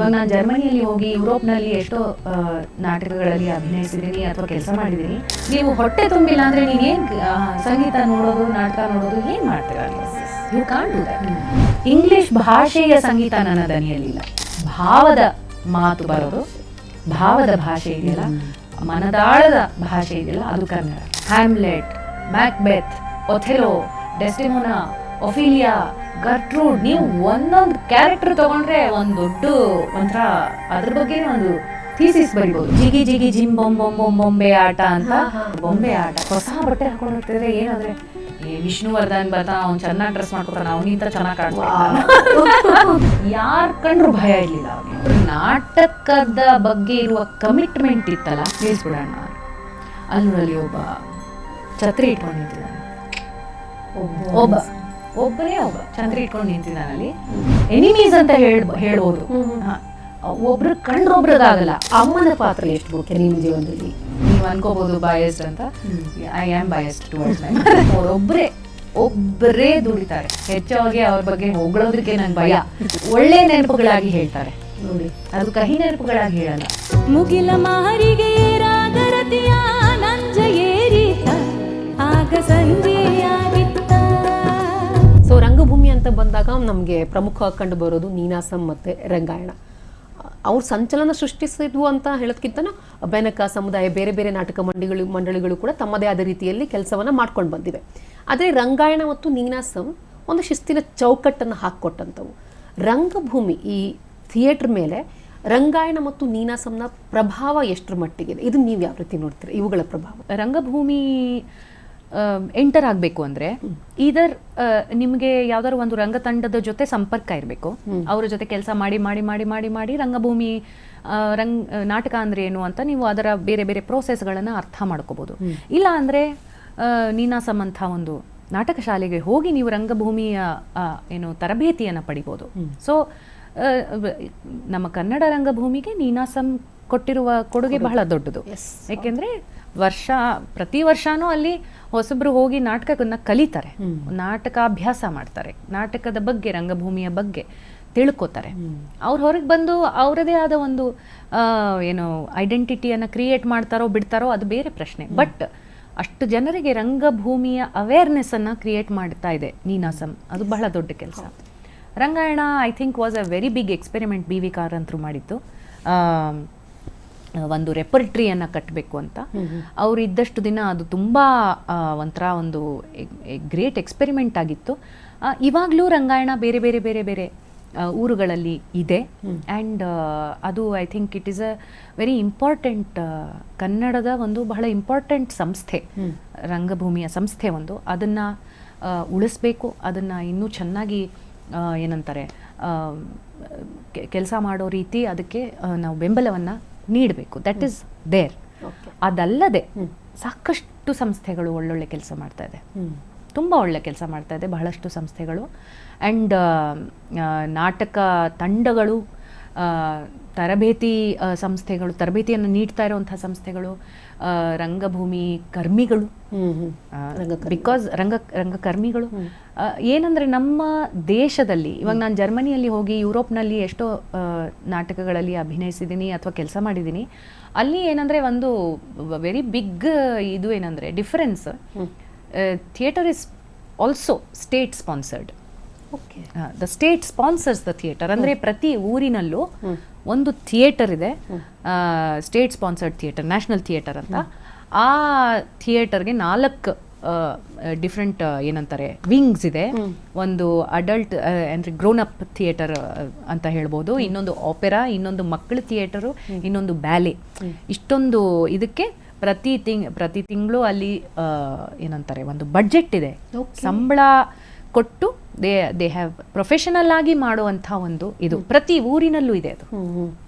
ಇವಾಗ ನಾನು ಜರ್ಮನಿಯಲ್ಲಿ ಹೋಗಿ ಯುರೋಪ್ನಲ್ಲಿ ಎಷ್ಟೋ ನಾಟಕಗಳಲ್ಲಿ ಅಭಿನಯಿಸಿದ್ದೀನಿ ಅಥವಾ ಕೆಲಸ ಮಾಡಿದ್ದೀನಿ ನೀವು ಹೊಟ್ಟೆ ತುಂಬಿಲ್ಲ ಅಂದ್ರೆ ನೀವೇನ್ ಸಂಗೀತ ನೋಡೋದು, ನಾಟಕ ನೋಡೋದು ಏನ್ ಮಾಡ್ತೀರ? ಇಂಗ್ಲಿಷ್ ಭಾಷೆಯ ಸಂಗೀತ ನನ್ನ ದನಿಯಲ್ಲಿಲ್ಲ. ಭಾವದ ಮಾತು ಬರೋದು, ಭಾವದ ಭಾಷೆ ಇದೆಯಲ್ಲ? ಮನದಾಳದ ಭಾಷೆ ಇದೆಯಲ್ಲ? ಅದು Kannada. Hamlet Macbeth Othello Desdemona Ophelia Gertrude ನೀವು ಒಂದೊಂದು ಕ್ಯಾರೆಕ್ಟರ್ ತಗೊಂಡ್ರೆ ಒಂದ್ ದೊಡ್ಡ ಒಂಥರ ಅದ್ರ ಬಗ್ಗೆ ಒಂದು ಥೀಸಿಸ್ ಬರೀಬಹುದು ಜಿಗಿ ಜಿಗಿ ಜಿಮ್ ಬೊಂಬ್ ಬೊಂಬ್ ಬೊಂಬ್ ಬೊಂಬೆ ಆಟ ಅಂತ ಬೊಂಬೆ ಆಟ. ಹೊಸ ಬಟ್ಟೆ ಹಾಕೊಂಡು ಹೋಗ್ತಿದ್ರೆ ಏನಂದ್ರೆ ವಿಷ್ಣುವರ್ಧನ್ ಬರ್ತಾ ಅವ್ನು ಚೆನ್ನಾಗಿ ಡ್ರೆಸ್ ಮಾಡ್ಕೊತಾನ ಅವನಿಂತ ಚೆನ್ನಾಗಿ ಕಾಣ್ತಾನ ಯಾರ್ ಕಂಡ್ರು ಭಯ ಇರ್ಲಿಲ್ಲ ನಾಟಕದ ಬಗ್ಗೆ ಇರುವ ಕಮಿಟ್ಮೆಂಟ್ ಇತ್ತಲ್ಲ ತಿಳಿಸ್ಬಿಡೋಣ ಅಲ್ಲಿ ಒಬ್ಬ ಛತ್ರಿ ಇಟ್ಕೊಂಡು ನಿಂತಿದ್ದಾನೆ ಒಬ್ಬ. ಒಬ್ಬನೇ ಒಬ್ಬ ಚಂದ್ರ ಇಟ್ಕೊಂಡು ನಿಂತಿದ್ದಾನಲ್ಲಿ ಎನಿಮೀಸ್ ಅಂತ ಹೇಳ್ ಹೇಳ್ಬೋದು. ಒಬ್ರು ಕಂಡ್ರೊಬ್ರದಾಗಲ್ಲ ಅಮ್ಮನ ಪಾತ್ರ ಎಷ್ಟು ಮುಖ್ಯ ನಿಮ್ಮ ಜೀವನದಲ್ಲಿ? ನೀವು ಅನ್ಕೋಬಹುದು ಬಯಸ್ಡ್ ಅಂತ. I am biased towards my ಅವರೊಬ್ಬರೇ ಒಬ್ಬರೇ ದುಡಿತಾರೆ. ಹೆಚ್ಚಾಗಿ ಅವ್ರ ಬಗ್ಗೆ ಹೊಗಳೋದಕ್ಕೆ ನಂಗೆ ಭಯ. ಒಳ್ಳೆ ನೆನಪುಗಳಾಗಿ ಹೇಳ್ತಾರೆ. ನೋಡಿ. ಅದು ಕಹಿ ನೆನಪುಗಳಾಗಿ ಹೇಳಲ್ಲ. ಮುಗಿಲ ಮಾರಿಗೆ ರಾಗರತಿಯ ನಂಜ ಏರಿತ. ಆಗ ಸಂಜೆಯಾಗಿತ್ತ ಸೊ ರಂಗಭೂಮಿ ಅಂತ ಬಂದಾಗ ನಮಗೆ ಪ್ರಮುಖ ಕಂಡು ಬರೋದು ನೀನಾಸಂ ಮತ್ತು ರಂಗಾಯಣ. ಅವ್ರು ಸಂಚಲನ ಸೃಷ್ಟಿಸಿದ್ವು ಅಂತ ಹೇಳೋದಕ್ಕಿಂತ ಬೆನಕ ಸಮುದಾಯ ಬೇರೆ ಬೇರೆ ನಾಟಕ ಮಂಡಿಗಳು, ಮಂಡಳಿಗಳು ಕೂಡ ತಮ್ಮದೇ ಆದ ರೀತಿಯಲ್ಲಿ ಕೆಲಸವನ್ನು ಮಾಡ್ಕೊಂಡು ಬಂದಿವೆ. ಆದರೆ ರಂಗಾಯಣ ಮತ್ತು ನೀನಾಸಂ ಒಂದು ಶಿಸ್ತಿನ ಚೌಕಟ್ಟನ್ನು ಹಾಕ್ಕೊಟ್ಟಂಥವು. ರಂಗಭೂಮಿ ಈ ಥಿಯೇಟ್ರ್ ಮೇಲೆ ರಂಗಾಯಣ ಮತ್ತು ನೀನಾಸಂನ ಪ್ರಭಾವ ಎಷ್ಟರ ಮಟ್ಟಿಗೆ ಇದು ನೀವು ಯಾವ ರೀತಿ ನೋಡ್ತೀರಿ? ಇವುಗಳ ಪ್ರಭಾವ. ರಂಗಭೂಮಿ ಎಂಟರ್ ಆಗಬೇಕು ಅಂದ್ರೆ ಇದರ್ ನಿಮಗೆ ಯಾವ್ದಾದ್ರು ಒಂದು ರಂಗತಂಡದ ಜೊತೆ ಸಂಪರ್ಕ ಇರಬೇಕು. ಅವ್ರ ಜೊತೆ ಕೆಲಸ ಮಾಡಿ ಮಾಡಿ ಮಾಡಿ ಮಾಡಿ ಮಾಡಿ ರಂಗಭೂಮಿ ರಂಗ್ ನಾಟಕ ಅಂದ್ರೆ ಏನು ಅಂತ ನೀವು ಅದರ ಬೇರೆ ಬೇರೆ ಪ್ರೋಸೆಸ್ಗಳನ್ನು ಅರ್ಥ ಮಾಡ್ಕೋಬಹುದು ಇಲ್ಲ ಅಂದರೆ ನೀನಾ ನೀನಾಸಂ ಅಂತ ಒಂದು ನಾಟಕ ಶಾಲೆಗೆ ಹೋಗಿ ನೀವು ರಂಗಭೂಮಿಯ ಏನು ತರಬೇತಿಯನ್ನು ಪಡಿಬೋದು. ಸೊ ನಮ್ಮ ಕನ್ನಡ ರಂಗಭೂಮಿಗೆ ನೀನಾಸಂ ಕೊಟ್ಟಿರುವ ಕೊಡುಗೆ ಬಹಳ ದೊಡ್ಡದು. ಯಾಕೆಂದ್ರೆ ವರ್ಷ ಪ್ರತಿ ವರ್ಷನೂ ಅಲ್ಲಿ ಹೊಸಬ್ರು ಹೋಗಿ ನಾಟಕನ ಕಲಿತಾರೆ. ನಾಟಕಾಭ್ಯಾಸ ಮಾಡ್ತಾರೆ. ನಾಟಕದ ಬಗ್ಗೆ ರಂಗಭೂಮಿಯ ಬಗ್ಗೆ ತಿಳ್ಕೊತಾರೆ. ಅವ್ರು ಹೊರಗೆ ಬಂದು ಅವರದೇ ಆದ ಒಂದು ಏನು ಐಡೆಂಟಿಟಿಯನ್ನು ಕ್ರಿಯೇಟ್ ಮಾಡ್ತಾರೋ ಬಿಡ್ತಾರೋ ಅದು ಬೇರೆ ಪ್ರಶ್ನೆ. ಬಟ್ ಅಷ್ಟು ಜನರಿಗೆ ರಂಗಭೂಮಿಯ ಅವೇರ್ನೆಸ್ ಅನ್ನ ಕ್ರಿಯೇಟ್ ಮಾಡ್ತಾ ಇದೆ ನೀನಾಸಂ ಅದು ಬಹಳ ದೊಡ್ಡ ಕೆಲಸ. Rangayana I think was a very big experiment B V ಕಾರಂತರು ಮಾಡಿದ್ದು. ಆಮ್, ಒಂದು ರೆಪರ್ಟ್ರಿಯನ್ನು ಕಟ್ಟಬೇಕು ಅಂತ. ಅವರು ಇದ್ದಷ್ಟು ದಿನ ಅದು ತುಂಬ ಒಂಥರ ಒಂದು ಗ್ರೇಟ್ ಎಕ್ಸ್ಪೆರಿಮೆಂಟ್ ಆಗಿತ್ತು. ಇವಾಗಲೂ ರಂಗಾಯಣ ಬೇರೆ ಬೇರೆ ಬೇರೆ ಬೇರೆ ಊರುಗಳಲ್ಲಿ ಇದೆ. ಆ್ಯಂಡ್ ಅದು I think it is a very important ಕನ್ನಡದ ಒಂದು ಬಹಳ ಇಂಪಾರ್ಟೆಂಟ್ ಸಂಸ್ಥೆ. ರಂಗಭೂಮಿಯ ಸಂಸ್ಥೆ ಒಂದು. ಅದನ್ನು ಉಳಿಸ್ಬೇಕು. ಅದನ್ನು ಇನ್ನೂ ಚೆನ್ನಾಗಿ ಏನಂತಾರೆ ಕೆಲಸ ಮಾಡೋ ರೀತಿ ಅದಕ್ಕೆ ನಾವು ಬೆಂಬಲವನ್ನು ನೀಡಬೇಕು. ದಟ್ ಈಸ್ ದೇರ್ ಅದಲ್ಲದೆ ಸಾಕಷ್ಟು ಸಂಸ್ಥೆಗಳು ಒಳ್ಳೊಳ್ಳೆ ಕೆಲಸ ಮಾಡ್ತಾ ಇದೆ. ತುಂಬ ಒಳ್ಳೆ ಕೆಲಸ ಮಾಡ್ತಾ ಇದೆ ಬಹಳಷ್ಟು ಸಂಸ್ಥೆಗಳು. ಆ್ಯಂಡ್ ನಾಟಕ ತಂಡಗಳು ತರಬೇತಿ ಸಂಸ್ಥೆಗಳು ತರಬೇತಿಯನ್ನು ನೀಡ್ತಾ ಇರುವಂಥ ಸಂಸ್ಥೆಗಳು ರಂಗಭೂಮಿ ಕರ್ಮಿಗಳು. ಬಿಕಾಸ್ ರಂಗ ರಂಗಕರ್ಮಿಗಳು. ಏನಂದ್ರೆ ನಮ್ಮ ದೇಶದಲ್ಲಿ ಇವಾಗ ನಾನು ಜರ್ಮನಿಯಲ್ಲಿ ಹೋಗಿ ಯುರೋಪ್ನಲ್ಲಿ ಎಷ್ಟೋ ನಾಟಕಗಳಲ್ಲಿ ಅಭಿನಯಿಸಿದ್ದೀನಿ ಅಥವಾ ಕೆಲಸ ಮಾಡಿದ್ದೀನಿ. ಅಲ್ಲಿ ಏನಂದ್ರೆ ಒಂದು ವೆರಿ ಬಿಗ್ ಇದು ಏನಂದ್ರೆ difference theatre is also state sponsored the state sponsors the theatre ಅಂದ್ರೆ ಪ್ರತಿ ಊರಿನಲ್ಲೂ ಒಂದು ಥಿಯೇಟರ್ ಇದೆ. State sponsored theatre national theatre ಅಂತ. ಆ ಥಿಯೇಟರ್ಗೆ ನಾಲ್ಕು ಡಿಫ್ರೆಂಟ್ ಏನಂತಾರೆ ವಿಂಗ್ಸ್ ಇದೆ. ಒಂದು ಅಡಲ್ಟ್ ಅಂದ್ರೆ ಗ್ರೋನ್ ಅಪ್ ಥಿಯೇಟರ್ ಅಂತ ಹೇಳ್ಬೋದು. ಇನ್ನೊಂದು ಆಪೆರಾ ಇನ್ನೊಂದು ಮಕ್ಕಳ ಥಿಯೇಟರು ಇನ್ನೊಂದು ಬ್ಯಾಲೆ ಇಷ್ಟೊಂದು ಇದಕ್ಕೆ ಪ್ರತಿ ತಿಂಗ್ ಪ್ರತಿ ತಿಂಗಳು ಅಲ್ಲಿ ಏನಂತಾರೆ ಒಂದು ಬಡ್ಜೆಟ್ ಇದೆ. ಸಂಬಳ ಕೊಟ್ಟು ದೇ ದೇ ಹ್ಯಾವ್ ಪ್ರೊಫೆಷನಲ್ ಆಗಿ ಮಾಡುವಂಥ ಒಂದು ಇದು. ಪ್ರತಿ ಊರಿನಲ್ಲೂ ಇದೆ ಅದು.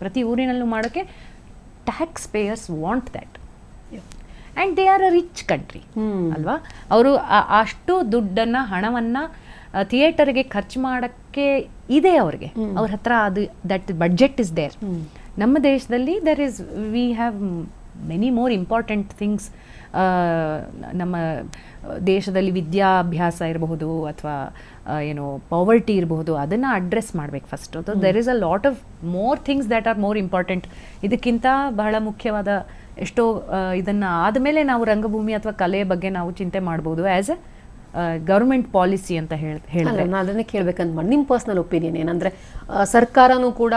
ಪ್ರತಿ ಊರಿನಲ್ಲೂ ಮಾಡೋಕ್ಕೆ tax payers want that and they are a rich country ಅಲ್ವಾ? ಅವರು ಅಷ್ಟು ದುಡ್ಡನ್ನು ಹಣವನ್ನು ಥಿಯೇಟರ್ಗೆ ಖರ್ಚು ಮಾಡೋಕ್ಕೆ ಇದೆ ಅವ್ರಿಗೆ. ಅವ್ರ ಹತ್ರ ಅದು ದಟ್ ಬಡ್ಜೆಟ್ ಇಸ್ ದೇರ್ ನಮ್ಮ ದೇಶದಲ್ಲಿ there is we have many more important things ನಮ್ಮ ದೇಶದಲ್ಲಿ ವಿದ್ಯಾಭ್ಯಾಸ ಇರಬಹುದು ಅಥವಾ ಏನು ಪಾವರ್ಟಿ ಇರಬಹುದು ಅದನ್ನು ಅಡ್ರೆಸ್ ಮಾಡ್ಬೇಕು first there is a lot of more things that are more important ಇದಕ್ಕಿಂತ ಬಹಳ ಮುಖ್ಯವಾದ ಎಷ್ಟೋ ಇದನ್ನು ಆದಮೇಲೆ ನಾವು ರಂಗಭೂಮಿ ಅಥವಾ ಕಲೆಯ ಬಗ್ಗೆ ನಾವು ಚಿಂತೆ ಮಾಡ್ಬೋದು. ಆ್ಯಸ್ ಎ ಗೌರ್ಮೆಂಟ್ ಪಾಲಿಸಿ ಅಂತ ಹೇಳಿ ಹೇಳಿದ್ರೆ. ನಾನು ಅದನ್ನೇ ಕೇಳ್ಬೇಕಂತ ಮಾಡಿ ನಿಮ್ಮ ಪರ್ಸನಲ್ ಒಪಿನಿಯನ್ ಏನಂದ್ರೆ ಸರ್ಕಾರನೂ ಕೂಡ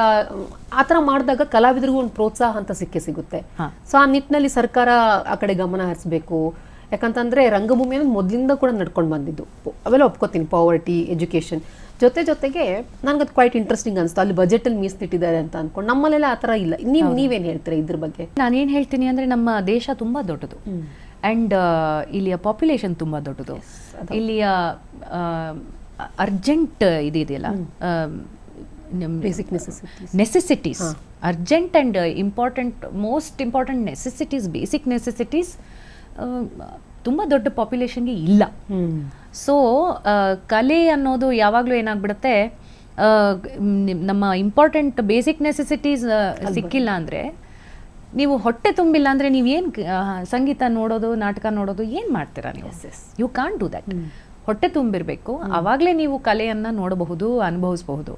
ಆ ಥರ ಮಾಡಿದಾಗ ಕಲಾವಿದರಿಗೂ ಒಂದು ಪ್ರೋತ್ಸಾಹ ಅಂತ ಸಿಕ್ಕೇ ಸಿಗುತ್ತೆ. ಸೊ ಆ ನಿಟ್ಟಿನಲ್ಲಿ ಸರ್ಕಾರ ಆ ಕಡೆ ಗಮನ ಹರಿಸಬೇಕು. ಯಾಕಂತಂದ್ರೆ ರಂಗಭೂಮಿ ಅನ್ನೋದು ಮೊದಲಿಂದ ಕೂಡ ನಡ್ಕೊಂಡು ಬಂದಿದ್ದು. ಅವೆಲ್ಲ ಒಪ್ಕೋತೀನಿ ಪಾವರ್ಟಿ ಎಜುಕೇಷನ್ ಜೊತೆ ಜೊತೆಗೆ ನನಗೆ ಅದು ಕ್ವೈಟ್ ಇಂಟ್ರೆಸ್ಟಿಂಗ್ ಅನಿಸ್ತು. ಅಲ್ಲಿ ಬಜೆಟಲ್ಲಿ ಮೀಸಲಿಟ್ಟಿದ್ದಾರೆ ಅಂತ ಅನ್ಕೊಂಡು ನಮ್ಮಲ್ಲೆಲ್ಲ ಆ ಥರ ಇಲ್ಲ. ನೀವು ನೀವೇನು ಹೇಳ್ತೀರಾ ಇದ್ರ ಬಗ್ಗೆ? ನಾನೇನು ಹೇಳ್ತೀನಿ ಅಂದರೆ ನಮ್ಮ ದೇಶ ತುಂಬ ದೊಡ್ಡದು. ಆ್ಯಂಡ್ ಇಲ್ಲಿಯ ಪಾಪ್ಯುಲೇಷನ್ ತುಂಬ ದೊಡ್ಡದು. ಇಲ್ಲಿಯ urgent ಇದಿದೆಯಲ್ಲ basic necessities necessities urgent and important most important necessities basic necessities ತುಂಬ ದೊಡ್ಡ ಪಾಪ್ಯುಲೇಷನ್ಗೆ ಇಲ್ಲ. ಸೊ ಕಲೆ ಅನ್ನೋದು ಯಾವಾಗಲೂ ಏನಾಗ್ಬಿಡುತ್ತೆ ನಮ್ಮ ಇಂಪಾರ್ಟೆಂಟ್ ಬೇಸಿಕ್ ನೆಸೆಸಿಟೀಸ್ ಸಿಕ್ಕಿಲ್ಲ ಅಂದರೆ ನೀವು ಹೊಟ್ಟೆ ತುಂಬಿಲ್ಲ ಅಂದರೆ ಏನು ಸಂಗೀತ ನೋಡೋದು ನಾಟಕ ನೋಡೋದು ಏನು ಮಾಡ್ತೀರಾ ನೀವು? ಯು ಕಾನ್ ಡೂ ದಟ್ ಹೊಟ್ಟೆ ತುಂಬಿರಬೇಕು. ಆವಾಗಲೇ ನೀವು ಕಲೆಯನ್ನು ನೋಡಬಹುದು ಅನುಭವಿಸಬಹುದು.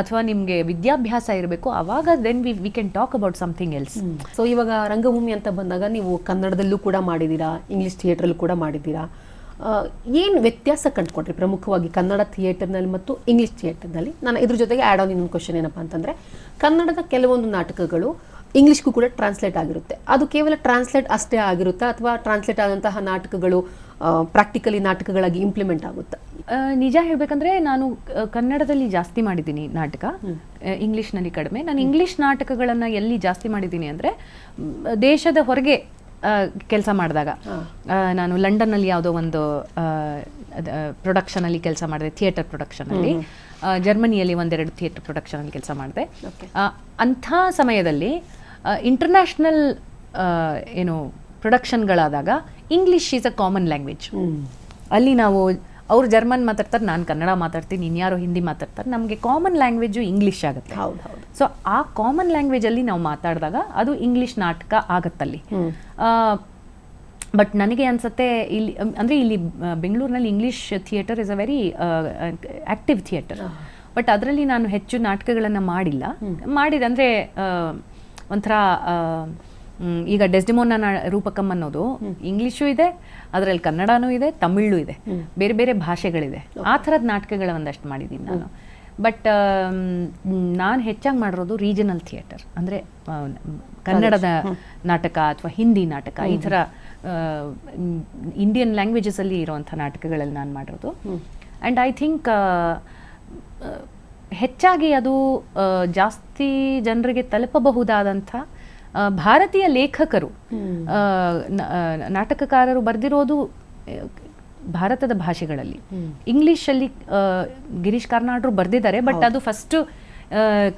ಅಥವಾ ನಿಮಗೆ ವಿದ್ಯಾಭ್ಯಾಸ ಇರಬೇಕು. ಆವಾಗ then we we can talk about something else so ಇವಾಗ ರಂಗಭೂಮಿ ಅಂತ ಬಂದಾಗ ನೀವು ಕನ್ನಡದಲ್ಲೂ ಕೂಡ ಮಾಡಿದ್ದೀರಾ? ಇಂಗ್ಲಿಷ್ ಥಿಯೇಟ್ರಲ್ಲೂ ಕೂಡ ಮಾಡಿದ್ದೀರಾ? ಏನು ವ್ಯತ್ಯಾಸ ಕಂಡುಕೊಂಡ್ರಿ ಪ್ರಮುಖವಾಗಿ ಕನ್ನಡ ಥಿಯೇಟರ್ನಲ್ಲಿ ಮತ್ತು ಇಂಗ್ಲಿಷ್ ಥಿಯೇಟರ್ನಲ್ಲಿ ನಾನು ಇದ್ರ ಜೊತೆಗೆ ಆ್ಯಡ್ ಆನ್ ಇನ್ನೊಂದು ಕ್ವಶನ್ ಏನಪ್ಪ ಅಂತಂದರೆ ಕನ್ನಡದ ಕೆಲವೊಂದು ನಾಟಕಗಳು ಇಂಗ್ಲಿಷ್ಗೂ ಕೂಡ ಟ್ರಾನ್ಸ್ಲೇಟ್ ಆಗಿರುತ್ತೆ. ಅದು ಕೇವಲ ಟ್ರಾನ್ಸ್ಲೇಟ್ ಅಷ್ಟೇ ಆಗಿರುತ್ತಾ ಅಥವಾ ಟ್ರಾನ್ಸ್ಲೇಟ್ ಆದಂತಹ ನಾಟಕಗಳು ಪ್ರಾಕ್ಟಿಕಲಿ ನಾಟಕಗಳಾಗಿ ಇಂಪ್ಲಿಮೆಂಟ್ ಆಗುತ್ತಾ? ನಿಜ ಹೇಳ್ಬೇಕಂದ್ರೆ ನಾನು ಕನ್ನಡದಲ್ಲಿ ಜಾಸ್ತಿ ಮಾಡಿದ್ದೀನಿ ನಾಟಕ. ಇಂಗ್ಲೀಷ್ನಲ್ಲಿ ಕಡಿಮೆ. ನಾನು ಇಂಗ್ಲಿಷ್ ನಾಟಕಗಳನ್ನು ಎಲ್ಲಿ ಜಾಸ್ತಿ ಮಾಡಿದ್ದೀನಿ ಅಂದರೆ ದೇಶದ ಹೊರಗೆ ಕೆಲಸ ಮಾಡಿದಾಗ. ನಾನು ಲಂಡನ್ನಲ್ಲಿ ಯಾವುದೋ ಒಂದು ಪ್ರೊಡಕ್ಷನಲ್ಲಿ ಕೆಲಸ ಮಾಡಿದೆ ಥಿಯೇಟರ್ ಪ್ರೊಡಕ್ಷನಲ್ಲಿ ಜರ್ಮನಿಯಲ್ಲಿ ಒಂದೆರಡು ಥಿಯೇಟರ್ ಪ್ರೊಡಕ್ಷನಲ್ಲಿ ಕೆಲಸ ಮಾಡಿದೆ. ಅಂಥ ಸಮಯದಲ್ಲಿ ಇಂಟರ್ನ್ಯಾಷನಲ್ ಏನು ಪ್ರೊಡಕ್ಷನ್ಗಳಾದಾಗ English is a common language ಅಲ್ಲಿ ನಾವು ಅವ್ರು ಜರ್ಮನ್ ಮಾತಾಡ್ತಾರೆ ನಾನು ಕನ್ನಡ ಮಾತಾಡ್ತೀನಿ ಇನ್ಯಾರೋ ಹಿಂದಿ ಮಾತಾಡ್ತಾರೆ ನಮಗೆ ಕಾಮನ್ ಲ್ಯಾಂಗ್ವೇಜು ಇಂಗ್ಲಿಷ್ ಆಗುತ್ತೆ. ಹೌದು ಹೌದು. ಸೊ ಆ ಕಾಮನ್ ಲ್ಯಾಂಗ್ವೇಜಲ್ಲಿ ನಾವು ಮಾತಾಡಿದಾಗ ಅದು ಇಂಗ್ಲಿಷ್ ನಾಟಕ ಆಗತ್ತಲ್ಲಿ. ಬಟ್ ನನಗೆ ಅನ್ಸುತ್ತೆ ಇಲ್ಲಿ ಅಂದರೆ ಇಲ್ಲಿ ಬೆಂಗಳೂರಿನಲ್ಲಿ English theatre is a very active theatre but ಅದರಲ್ಲಿ ನಾನು ಹೆಚ್ಚು ನಾಟಕಗಳನ್ನು ಮಾಡಿಲ್ಲ. ಮಾಡಿದ ಅಂದರೆ ಒಂಥರ ಈಗ ಡೆಸ್ಡಿಮೋನ ರೂಪಕಂ ಅನ್ನೋದು ಇಂಗ್ಲೀಷು ಇದೆ ಅದರಲ್ಲಿ ಕನ್ನಡನೂ ಇದೆ ತಮಿಳು ಇದೆ. ಬೇರೆ ಬೇರೆ ಭಾಷೆಗಳಿದೆ ಆ ಥರದ ನಾಟಕಗಳ ಒಂದಷ್ಟು ಮಾಡಿದ್ದೀನಿ ನಾನು. ಬಟ್ ನಾನು ಹೆಚ್ಚಾಗಿ ಮಾಡಿರೋದು ರೀಜನಲ್ ಥಿಯೇಟರ್. ಅಂದರೆ ಕನ್ನಡದ ನಾಟಕ ಅಥವಾ ಹಿಂದಿ ನಾಟಕ ಈ ಥರ ಇಂಡಿಯನ್ ಲ್ಯಾಂಗ್ವೇಜಸಲ್ಲಿ ಇರುವಂಥ ನಾಟಕಗಳಲ್ಲಿ ನಾನು ಮಾಡಿರೋದು. ಆ್ಯಂಡ್ ಐ ಥಿಂಕ್ ಹೆಚ್ಚಾಗಿ ಅದು ಜಾಸ್ತಿ ಜನರಿಗೆ ತಲುಪಬಹುದಾದಂಥ ಭಾರತೀಯ ಲೇಖಕರು ನಾಟಕಕಾರರು ಬರೆದಿರೋದು ಭಾರತದ ಭಾಷೆಗಳಲ್ಲಿ. ಇಂಗ್ಲಿಷಲ್ಲಿ ಗಿರೀಶ್ ಕಾರ್ನಾಡ್ರು ಬರೆದಿದ್ದಾರೆ ಬಟ್ ಅದು ಫಸ್ಟ್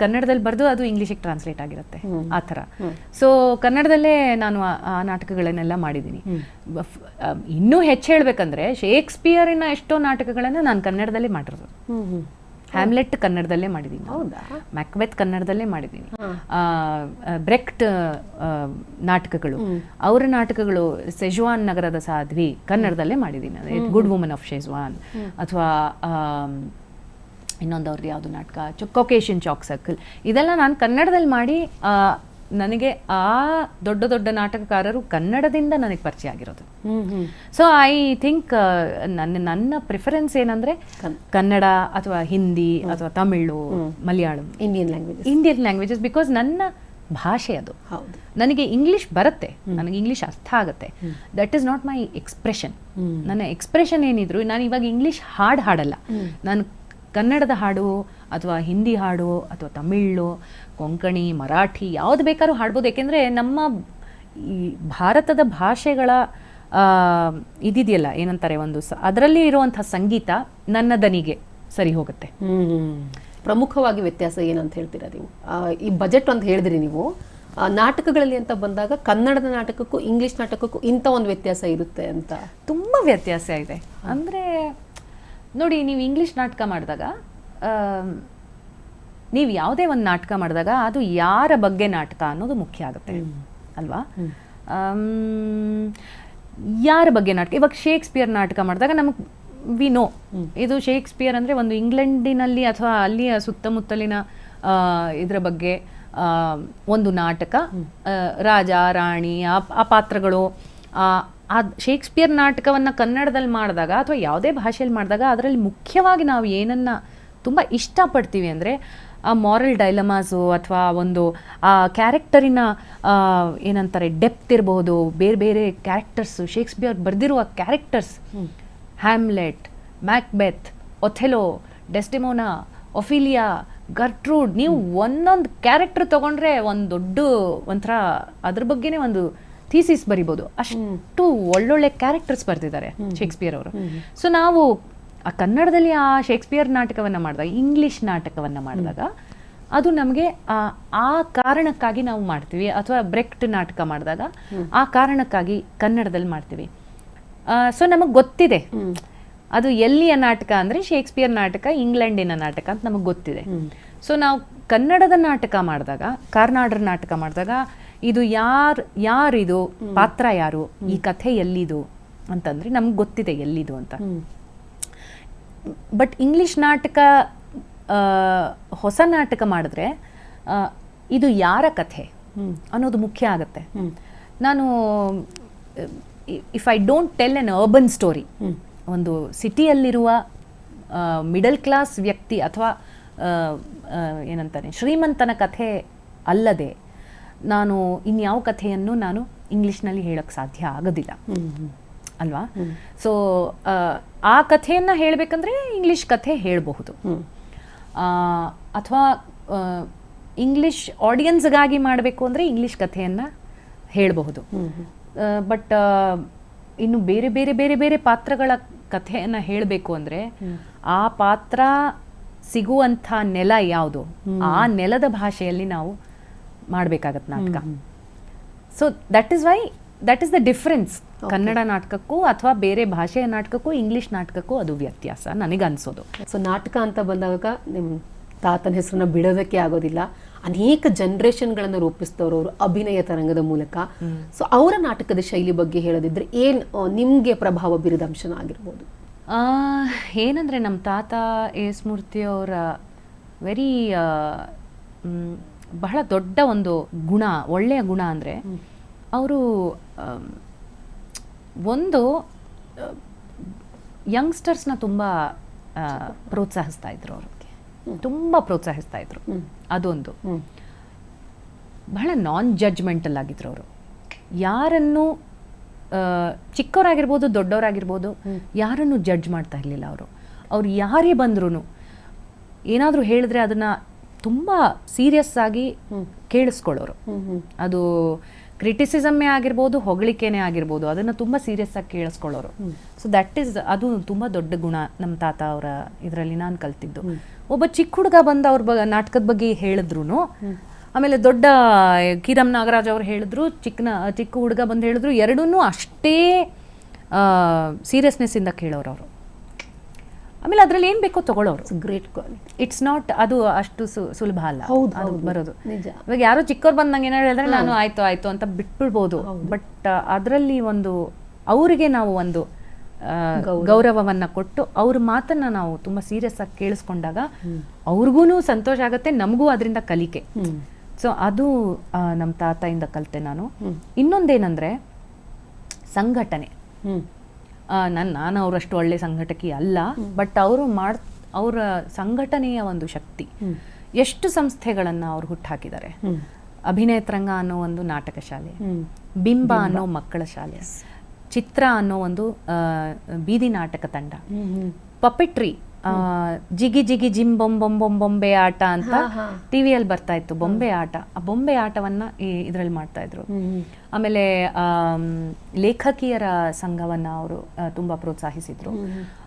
ಕನ್ನಡದಲ್ಲಿ ಬರೆದು ಅದು ಇಂಗ್ಲಿಷಿಗೆ ಟ್ರಾನ್ಸ್ಲೇಟ್ ಆಗಿರುತ್ತೆ ಆ ಥರ. ಸೊ ಕನ್ನಡದಲ್ಲೇ ನಾನು ಆ ನಾಟಕಗಳನ್ನೆಲ್ಲ ಮಾಡಿದ್ದೀನಿ. ಇನ್ನೂ ಹೆಚ್ಚು ಹೇಳ್ಬೇಕಂದ್ರೆ ಶೇಕ್ಸ್ಪಿಯರಿನ ಎಷ್ಟೋ ನಾಟಕಗಳನ್ನು ನಾನು ಕನ್ನಡದಲ್ಲೇ ಮಾಡಿರೋದು. ಹ್ಯಾಮ್ಲೆಟ್ ಕನ್ನಡದಲ್ಲೇ ಮಾಡಿದ್ದೀನಿ ಮ್ಯಾಕ್ಬೆತ್ ಕನ್ನಡದಲ್ಲೇ ಮಾಡಿದ್ದೀನಿ ಬ್ರೆಕ್ಟ್ ನಾಟಕಗಳು. ಅವರ ನಾಟಕಗಳು ಸೆಜ್ವಾನ್ ನಗರದ ಸಾಧ್ವಿ ಕನ್ನಡದಲ್ಲೇ ಮಾಡಿದ್ದೀನಿ ಅದೇ ಗುಡ್ ವುಮನ್ ಆಫ್ ಶೆಜ್ವಾನ್ ಅಥವಾ ಇನ್ನೊಂದು ಅವ್ರದ್ದು ಯಾವುದು ನಾಟಕ? ಚೊಕ್ಕೊಕೇಶನ್ ಚಾಕ್ ಸರ್ಕಲ್ ಇದೆಲ್ಲ ನಾನು ಕನ್ನಡದಲ್ಲಿ ಮಾಡಿ ಆ, ನನಗೆ ಆ ದೊಡ್ಡ ದೊಡ್ಡ ನಾಟಕಕಾರರು ಕನ್ನಡದಿಂದ ನನಗೆ ಪರಿಚಯ ಆಗಿರೋದು. ಸೊ ಐ ಥಿಂಕ್ ನನ್ನ ನನ್ನ ಪ್ರಿಫರೆನ್ಸ್ ಏನಂದ್ರೆ ಕನ್ನಡ ಅಥವಾ ಹಿಂದಿ ಅಥವಾ Tamil Malayalam. Indian language Indian languages because ನನ್ನ ಭಾಷೆ ಅದು. ಹೌದು. ನನಗೆ ಇಂಗ್ಲಿಷ್ ಬರುತ್ತೆ. ನನಗೆ ಇಂಗ್ಲಿಷ್ ಅರ್ಥ ಆಗುತ್ತೆ. That is not my expression ನನ್ನ ಎಕ್ಸ್ಪ್ರೆಷನ್ ಏನಿದ್ರು ನಾನು ಇವಾಗ ಇಂಗ್ಲಿಷ್ ಹಾಡು ಹಾಡಲ್ಲ. ನಾನು ಕನ್ನಡದ ಹಾಡು ಅಥವಾ ಹಿಂದಿ ಹಾಡು ಅಥವಾ ತಮಿಳು ಕೊಂಕಣಿ ಮರಾಠಿ ಯಾವ್ದು ಬೇಕಾದ್ರೂ ಹಾಡ್ಬೋದು. ಏಕೆಂದರೆ ನಮ್ಮ ಈ ಭಾರತದ ಭಾಷೆಗಳ ಇದಿದೆಯಲ್ಲ ಏನಂತಾರೆ ಒಂದು ಸ ಅದರಲ್ಲಿ ಇರುವಂಥ ಸಂಗೀತ ನನ್ನ ದನಿಗೆ ಸರಿ ಹೋಗುತ್ತೆ. ಪ್ರಮುಖವಾಗಿ ವ್ಯತ್ಯಾಸ ಏನಂತ ಹೇಳ್ತೀರಾ ನೀವು? ಈ ಬಜೆಟ್ ಅಂತ ಹೇಳಿದ್ರಿ ನೀವು. ನಾಟಕಗಳಲ್ಲಿ ಅಂತ ಬಂದಾಗ ಕನ್ನಡದ ನಾಟಕಕ್ಕೂ ಇಂಗ್ಲಿಷ್ ನಾಟಕಕ್ಕೂ ಇಂಥ ಒಂದು ವ್ಯತ್ಯಾಸ ಇರುತ್ತೆ ಅಂತ. ತುಂಬ ವ್ಯತ್ಯಾಸ ಇದೆ. ಅಂದರೆ ನೋಡಿ ನೀವು ಇಂಗ್ಲೀಷ್ ನಾಟಕ ಮಾಡಿದಾಗ ನೀವು ಯಾವುದೇ ಒಂದು ನಾಟಕ ಮಾಡಿದಾಗ ಅದು ಯಾರ ಬಗ್ಗೆ ನಾಟಕ ಅನ್ನೋದು ಮುಖ್ಯ ಆಗುತ್ತೆ ಅಲ್ವಾ? ಯಾರ ಬಗ್ಗೆ ನಾಟಕ? ಇವಾಗ ಶೇಕ್ಸ್ಪಿಯರ್ ನಾಟಕ ಮಾಡಿದಾಗ ನಮಗೆ ವಿ ನೋ ಇದು ಶೇಕ್ಸ್ಪಿಯರ್ ಅಂದರೆ ಒಂದು ಇಂಗ್ಲೆಂಡಿನಲ್ಲಿ ಅಥವಾ ಅಲ್ಲಿಯ ಸುತ್ತಮುತ್ತಲಿನ ಇದರ ಬಗ್ಗೆ ಒಂದು ನಾಟಕ. ರಾಜ ರಾಣಿ ಆ ಪಾತ್ರಗಳು ಆ ಆ ಶೇಕ್ಸ್ಪಿಯರ್ ನಾಟಕವನ್ನು ಕನ್ನಡದಲ್ಲಿ ಮಾಡಿದಾಗ ಅಥವಾ ಯಾವುದೇ ಭಾಷೆಯಲ್ಲಿ ಮಾಡಿದಾಗ ಅದರಲ್ಲಿ ಮುಖ್ಯವಾಗಿ ನಾವು ಏನನ್ನ ತುಂಬ ಇಷ್ಟಪಡ್ತೀವಿ ಅಂದರೆ ಆ ಮಾರಲ್ ಡೈಲಮಾಸು ಅಥವಾ ಒಂದು ಆ ಕ್ಯಾರೆಕ್ಟರಿನ ಏನಂತಾರೆ ಡೆಪ್ತ್ ಇರಬಹುದು ಬೇರೆ ಬೇರೆ ಕ್ಯಾರೆಕ್ಟರ್ಸು ಶೇಕ್ಸ್ಪಿಯರ್ ಬರೆದಿರುವ characters Hamlet Macbeth Othello Desdemona Ophelia Gertrude ನೀವು ಒಂದೊಂದು ಕ್ಯಾರೆಕ್ಟರ್ ತಗೊಂಡ್ರೆ ಒಂದು ದೊಡ್ಡ ಒಂಥರ ಅದ್ರ ಬಗ್ಗೆನೇ ಒಂದು ಥೀಸಿಸ್ ಬರಿಬೋದು. ಅಷ್ಟು ಒಳ್ಳೊಳ್ಳೆ ಕ್ಯಾರೆಕ್ಟರ್ಸ್ ಬರ್ತಿದ್ದಾರೆ ಶೇಕ್ಸ್ಪಿಯರ್ ಅವರು. ಸೊ ನಾವು ಆ ಕನ್ನಡದಲ್ಲಿ ಆ ಶೇಕ್ಸ್ಪಿಯರ್ ನಾಟಕವನ್ನು ಮಾಡಿದಾಗ ಇಂಗ್ಲಿಷ್ ನಾಟಕವನ್ನು ಮಾಡಿದಾಗ ಅದು ನಮಗೆ ಆ ಕಾರಣಕ್ಕಾಗಿ ನಾವು ಮಾಡ್ತೀವಿ. ಅಥವಾ ಬ್ರೆಕ್ಟ್ ನಾಟಕ ಮಾಡಿದಾಗ ಆ ಕಾರಣಕ್ಕಾಗಿ ಕನ್ನಡದಲ್ಲಿ ಮಾಡ್ತೀವಿ. ಸೊ ನಮಗೆ ಗೊತ್ತಿದೆ. ಅದು ಎಲ್ಲಿಯ ನಾಟಕ ಅಂದರೆ ಶೇಕ್ಸ್ಪಿಯರ್ ನಾಟಕ ಇಂಗ್ಲೆಂಡಿನ ನಾಟಕ ಅಂತ ನಮಗೆ ಗೊತ್ತಿದೆ. ಸೊ ನಾವು ಕನ್ನಡದ ನಾಟಕ ಮಾಡಿದಾಗ ಕಾರ್ನಾಡರ್ ನಾಟಕ ಮಾಡಿದಾಗ ಇದು ಯಾರು ಯಾರಿದು ಪಾತ್ರ ಯಾರು ಈ ಕಥೆ ಎಲ್ಲಿದು ಅಂತಂದ್ರೆ ನಮ್ಗೆ ಗೊತ್ತಿದೆ ಎಲ್ಲಿದು ಅಂತ. ಬಟ್ ಇಂಗ್ಲಿಷ್ ನಾಟಕ ಹೊಸ ನಾಟಕ ಮಾಡಿದ್ರೆ ಇದು ಯಾರ ಕಥೆ ಅನ್ನೋದು ಮುಖ್ಯ ಆಗುತ್ತೆ. ನಾನು if I don't tell an urban story ಒಂದು ಸಿಟಿಯಲ್ಲಿರುವ ಮಿಡಲ್ ಕ್ಲಾಸ್ ವ್ಯಕ್ತಿ ಅಥವಾ ಏನಂತಾನೆ ಶ್ರೀಮಂತನ ಕಥೆ ಅಲ್ಲದೆ ನಾನು ಇನ್ಯಾವ ಕಥೆಯನ್ನು ನಾನು ಇಂಗ್ಲೀಷ್ನಲ್ಲಿ ಹೇಳೋಕ್ಕೆ ಸಾಧ್ಯ ಆಗೋದಿಲ್ಲ. ಅಲ್ವಾ? ಸೊ ಆ ಕಥೆಯನ್ನು ಹೇಳಬೇಕಂದ್ರೆ ಇಂಗ್ಲಿಷ್ ಕಥೆ ಹೇಳಬಹುದು. ಅಥವಾ ಇಂಗ್ಲಿಷ್ ಆಡಿಯನ್ಸ್ಗಾಗಿ ಮಾಡಬೇಕು ಅಂದರೆ ಇಂಗ್ಲಿಷ್ ಕಥೆಯನ್ನು ಹೇಳಬಹುದು. ಬಟ್ ಇನ್ನು ಬೇರೆ ಬೇರೆ ಬೇರೆ ಬೇರೆ ಪಾತ್ರಗಳ ಕಥೆಯನ್ನು ಹೇಳಬೇಕು ಅಂದರೆ ಆ ಪಾತ್ರ ಸಿಗುವಂಥ ನೆಲ ಯಾವುದು? ಆ ನೆಲದ ಭಾಷೆಯಲ್ಲಿ ನಾವು ಮಾಡಬೇಕಾಗತ್ತೆ ನಾಟಕ. So that is why that is the difference Kannada ನಾಟಕಕ್ಕೂ ಅಥವಾ ಬೇರೆ ಭಾಷೆಯ ನಾಟಕಕ್ಕೂ ಇಂಗ್ಲಿಷ್ ನಾಟಕಕ್ಕೂ ಅದು ವ್ಯತ್ಯಾಸ ನನಗನ್ಸೋದು ಸೊ ನಾಟಕ ಅಂತ ಬಂದಾಗ ನಿಮ್ಮ ತಾತನ ಹೆಸರನ್ನ ಬಿಡೋದಕ್ಕೆ ಆಗೋದಿಲ್ಲ ಅನೇಕ ಜನರೇಷನ್ಗಳನ್ನು ರೂಪಿಸಿದವರು ಅವರು ಅಭಿನಯ ತರಂಗದ ಮೂಲಕ ಸೊ ಅವರ ನಾಟಕದ ಶೈಲಿ ಬಗ್ಗೆ ಹೇಳೋದಿದ್ರೆ ಏನು ನಿಮಗೆ ಪ್ರಭಾವ ಬೀರಿದ ಅಂಶನ ಆಗಿರ್ಬೋದು ಏನಂದರೆ ಏನಂದ್ರೆ ನಮ್ಮ ತಾತ ಎ ಸ್ಮೂರ್ತಿಯವರ ವೆರಿ ಬಹಳ ದೊಡ್ಡ ಒಂದು ಗುಣ ಒಳ್ಳೆಯ ಗುಣ ಅಂದರೆ ಅವರು ಒಂದು ಯಂಗ್ಸ್ಟರ್ಸ್ನ ತುಂಬ ಪ್ರೋತ್ಸಾಹಿಸ್ತಾ ಇದ್ರು ಅವರು ತುಂಬ ಪ್ರೋತ್ಸಾಹಿಸ್ತಾ ಇದ್ರು. ಅದೊಂದು. ಬಹಳ ನಾನ್ ಜಡ್ಜ್ಮೆಂಟಲ್ ಆಗಿದ್ರು ಅವರು. ಯಾರನ್ನು ಚಿಕ್ಕವರಾಗಿರ್ಬೋದು ದೊಡ್ಡವರಾಗಿರ್ಬೋದು ಯಾರನ್ನು ಜಡ್ಜ್ ಮಾಡ್ತಾ ಇರಲಿಲ್ಲ ಅವರು. ಅವ್ರು ಯಾರೇ ಬಂದ್ರು ಏನಾದರೂ ಹೇಳಿದ್ರೆ ಅದನ್ನ ತುಂಬ ಸೀರಿಯಸ್ ಆಗಿ ಕೇಳಿಸ್ಕೊಳ್ಳೋರು. ಅದು ಕ್ರಿಟಿಸಿಸಮ್ಮೇ ಆಗಿರ್ಬೋದು ಹೊಗಳಿಕೆನೇ ಆಗಿರ್ಬೋದು ಅದನ್ನು ತುಂಬ ಸೀರಿಯಸ್ ಆಗಿ ಕೇಳಿಸ್ಕೊಳ್ಳೋರು. ಸೊ ದಟ್ ಈಸ್ ಅದು ತುಂಬ ದೊಡ್ಡ ಗುಣ ನಮ್ಮ ತಾತ ಅವರ ಇದರಲ್ಲಿ ನಾನು ಕಲ್ತಿದ್ದು. ಒಬ್ಬ ಚಿಕ್ಕ ಹುಡುಗ ಬಂದು ಅವ್ರ ಬ ನಾಟಕದ ಬಗ್ಗೆ ಹೇಳಿದ್ರು ಆಮೇಲೆ ದೊಡ್ಡ ಕಿರಂ ನಾಗರಾಜ್ ಅವ್ರು ಹೇಳಿದ್ರು ಚಿಕ್ಕನ ಚಿಕ್ಕ ಹುಡುಗ ಬಂದು ಹೇಳಿದ್ರು ಎರಡೂ ಅಷ್ಟೇ ಸೀರಿಯಸ್ನೆಸ್ಸಿಂದ ಕೇಳೋರು ಅವರು. ಆಮೇಲೆ ಅದ್ರಲ್ಲಿ ಏನು ಬೇಕೋ ತಗೊಳ್ಳೋರು. ಗ್ರೇಟ್ ಕ್ವಾಲಿಟಿ ಇಟ್ಸ್ ನಾಟ್ ಅದು ಅಷ್ಟು ಸುಲಭ ಅಲ್ಲ. ಅದು ಬರೋದು. ನಿಜ. ಇವಾಗ ಯಾರೋ ಚಿಕ್ಕವ್ರು ಬಂದು ನಂಗೆ ಏನೋ ಹೇಳಿದ್ರೆ ನಾನು ಆಯ್ತು ಆಯ್ತು ಅಂತ ಬಿಟ್ಬಿಡ್ಬೋದು. ಬಟ್ ಅದರಲ್ಲಿ ಒಂದು ಅವರಿಗೆ ನಾವು ಒಂದು ಗೌರವವನ್ನ ಕೊಟ್ಟು ಅವ್ರ ಮಾತನ್ನ ನಾವು ತುಂಬಾ ಸೀರಿಯಸ್ ಆಗಿ ಕೇಳಿಸ್ಕೊಂಡಾಗ ಅವ್ರಿಗೂ ಸಂತೋಷ ಆಗುತ್ತೆ ನಮಗೂ ಅದರಿಂದ ಕಲಿಕೆ. ಸೊ ಅದು ನಮ್ಮ ತಾತಯಿಂದ ಕಲಿತೆ ನಾನು. ಇನ್ನೊಂದೇನಂದ್ರೆ ಸಂಘಟನೆ. ನಾನು ನಾನು ಅವರಷ್ಟು ಒಳ್ಳೆ ಸಂಘಟಕಿ ಅಲ್ಲ ಬಟ್ ಅವರು ಮಾಡ್ ಅವರ ಸಂಘಟನೆಯ ಒಂದು ಶಕ್ತಿ. ಎಷ್ಟು ಸಂಸ್ಥೆಗಳನ್ನು ಅವ್ರು ಹುಟ್ಟಾಕಿದ್ದಾರೆ ಅಭಿನೇತ್ರಂಗ ಅನ್ನೋ ಒಂದು ನಾಟಕ ಶಾಲೆ ಬಿಂಬ ಅನ್ನೋ ಮಕ್ಕಳ ಶಾಲೆ ಚಿತ್ರ ಅನ್ನೋ ಒಂದು ಬೀದಿ ನಾಟಕ ತಂಡ ಪಪೆಟ್ರಿ ಜಿಗಿ ಜಿಗಿ ಜಿಮ್ ಬೊಂ ಬೊಂ ಬೊಂ ಬೊಂಬೆ ಆಟ ಅಂತ ಟಿವಿಯಲ್ಲಿ ಬರ್ತಾ ಇತ್ತು ಬೊಂಬೆ ಆಟ. ಆ ಬೊಂಬೆ ಆಟವನ್ನ ಇದರಲ್ಲಿ ಮಾಡ್ತಾ ಇದ್ರು. ಆಮೇಲೆ ಆಮ್, ಲೇಖಕಿಯರ ಸಂಘವನ್ನ ಅವರು ತುಂಬಾ ಪ್ರೋತ್ಸಾಹಿಸಿದ್ರು.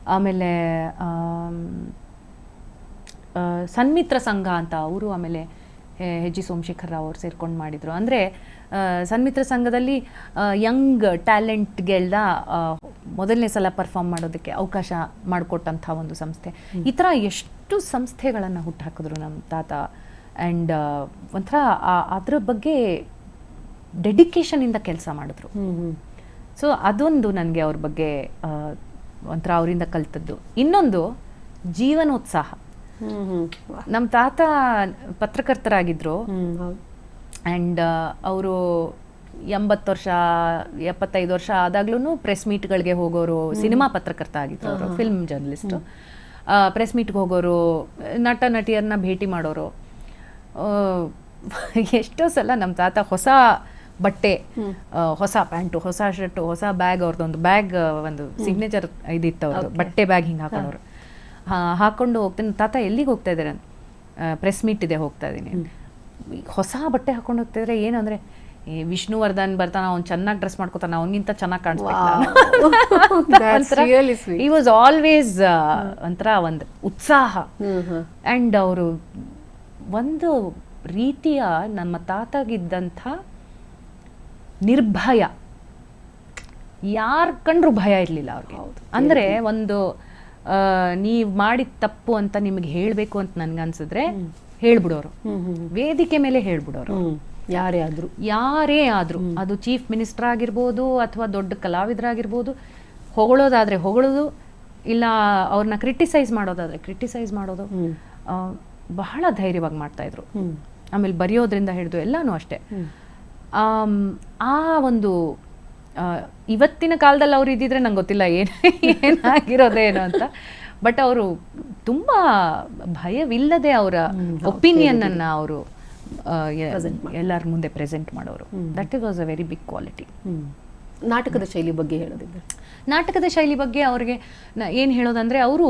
ಆಮೇಲೆ ಆಮ್, ಆ, ಸನ್ಮಿತ್ರ ಸಂಘ ಅಂತ ಅವರು ಆಮೇಲೆ ಹೆಚ್ ಜಿ ಸೋಮಶೇಖರ್ ರಾವ್ ಅವ್ರು ಸೇರ್ಕೊಂಡು ಮಾಡಿದ್ರು. ಅಂದರೆ ಸನ್ಮಿತ್ರ ಸಂಘದಲ್ಲಿ ಯಂಗ್ ಟ್ಯಾಲೆಂಟ್ಗೆಲ್ಲ ಮೊದಲನೇ ಸಲ ಪರ್ಫಾರ್ಮ್ ಮಾಡೋದಕ್ಕೆ ಅವಕಾಶ ಮಾಡಿಕೊಟ್ಟಂಥ ಒಂದು ಸಂಸ್ಥೆ. ಈ ಥರ ಎಷ್ಟು ಸಂಸ್ಥೆಗಳನ್ನು ಹುಟ್ಟಾಕಿದ್ರು ನಮ್ಮ ತಾತ. ಆ್ಯಂಡ್ ಒಂಥರ ಅದರ ಬಗ್ಗೆ ಡೆಡಿಕೇಶನಿಂದ ಕೆಲಸ ಮಾಡಿದ್ರು. ಸೊ ಅದೊಂದು ನನಗೆ ಅವ್ರ ಬಗ್ಗೆ ಒಂಥರ ಅವರಿಂದ ಕಲ್ತದ್ದು. ಇನ್ನೊಂದು ಜೀವನೋತ್ಸಾಹ. ನಮ್ಮ ತಾತ ಪತ್ರಕರ್ತರಾಗಿದ್ರು. ಆ್ಯಂಡ್ ಅವರು ಎಂಬತ್ತು ವರ್ಷ ಎಪ್ಪತ್ತೈದು ವರ್ಷ ಆದಾಗ್ಲೂ ಪ್ರೆಸ್ ಮೀಟ್ಗಳಿಗೆ ಹೋಗೋರು ಸಿನಿಮಾ ಪತ್ರಕರ್ತ ಆಗಿದ್ರು ಅವರು ಫಿಲ್ಮ್ ಜರ್ನಲಿಸ್ಟು. ಪ್ರೆಸ್ ಮೀಟ್ಗೆ ಹೋಗೋರು ನಟ ನಟಿಯರನ್ನ ಭೇಟಿ ಮಾಡೋರು. ಎಷ್ಟೋ ಸಲ ನಮ್ಮ ತಾತ ಹೊಸ ಬಟ್ಟೆ ಹೊಸ ಪ್ಯಾಂಟು ಹೊಸ ಶರ್ಟು ಹೊಸ ಬ್ಯಾಗ್ ಅವ್ರದ್ದೊಂದು ಬ್ಯಾಗ್ ಒಂದು ಸಿಗ್ನೇಚರ್ ಇದಿತ್ತು ಅವ್ರದ್ದು ಬಟ್ಟೆ ಬ್ಯಾಗ್ ಹಿಂಗೆ ಹಾಕೊಂಡವ್ರು. ಹಾಕೊಂಡು ಹೋಗ್ತೇನೆ. ತಾತ ಎಲ್ಲಿಗೆ ಹೋಗ್ತಾ ಇದ್ದಾರೆ? ಪ್ರೆಸ್ ಮೀಟ್ ಇದೆ ಹೋಗ್ತಾ ಇದ್ದೀನಿ. ಹೊಸ ಬಟ್ಟೆ ಹಾಕೊಂಡು ಹೋಗ್ತಿದ್ರೆ ಏನಂದ್ರೆ ಏ ವಿಷ್ಣುವರ್ಧನ್ ಬರ್ತಾನ ಅವ್ನು ಚೆನ್ನಾಗಿ ಡ್ರೆಸ್ ಮಾಡ್ಕೋತಾನ ಅವನಿಗಿಂತ ಚೆನ್ನಾಗಿ ಕಾಣಿಸ್ತಾ. ಈ ವಾಸ್ ಆಲ್ವೇಸ್ ಒಂಥರ ಒಂದು ಉತ್ಸಾಹ. ಆ್ಯಂಡ್ ಅವರು ಒಂದು ರೀತಿಯ ನಮ್ಮ ತಾತಗಿದ್ದಂಥ ನಿರ್ಭಯ. ಯಾರ್ ಕಂಡ್ರು ಭಯ ಇರಲಿಲ್ಲ ಅವ್ರಿಗೆ. ಅಂದ್ರೆ ಒಂದು ನೀವು ಮಾಡಿದ ತಪ್ಪು ಅಂತ ನಿಮಗೆ ಹೇಳಬೇಕು ಅಂತ ನನ್ಗನ್ಸಿದ್ರೆ ಹೇಳ್ಬಿಡೋರು. ವೇದಿಕೆ ಮೇಲೆ ಹೇಳ್ಬಿಡೋರು. ಯಾರೇ ಆದ್ರೂ. ಯಾರೇ ಆದ್ರೂ. ಅದು ಚೀಫ್ ಮಿನಿಸ್ಟರ್ ಆಗಿರ್ಬೋದು ಅಥವಾ ದೊಡ್ಡ ಕಲಾವಿದರಾಗಿರ್ಬೋದು. ಹೊಗಳೋದಾದ್ರೆ ಹೊಗಳೋದು ಇಲ್ಲ ಅವ್ರನ್ನ ಕ್ರಿಟಿಸೈಸ್ ಮಾಡೋದಾದ್ರೆ ಕ್ರಿಟಿಸೈಸ್ ಮಾಡೋದು. ಆ, ಬಹಳ ಧೈರ್ಯವಾಗಿ ಮಾಡ್ತಾ ಇದ್ರು. ಹ್ಮ್. ಆಮೇಲೆ ಬರೆಯೋದ್ರಿಂದ ಹಿಡಿದು ಎಲ್ಲಾನು ಅಷ್ಟೇ. ಆ ಒಂದು ಇವತ್ತಿನ ಕಾಲದಲ್ಲಿ ಅವ್ರು ಇದ್ದಿದ್ರೆ ನಂಗೆ ಗೊತ್ತಿಲ್ಲ ಏನು ಏನಾಗಿರೋದೇನೋ ಅಂತ. ಬಟ್ ಅವರು ತುಂಬ ಭಯವಿಲ್ಲದೆ ಅವರ ಒಪಿನಿಯನ್ ಅನ್ನ ಅವರು ಎಲ್ಲರ ಮುಂದೆ ಪ್ರೆಸೆಂಟ್ ಮಾಡೋರು. That is was a very big quality ನಾಟಕದ ಶೈಲಿ ಬಗ್ಗೆ ಹೇಳೋದಿದ್ರೆ? ನಾಟಕದ ಶೈಲಿ ಬಗ್ಗೆ ಅವ್ರಿಗೆ ಏನು ಹೇಳೋದಂದ್ರೆ ಅವರು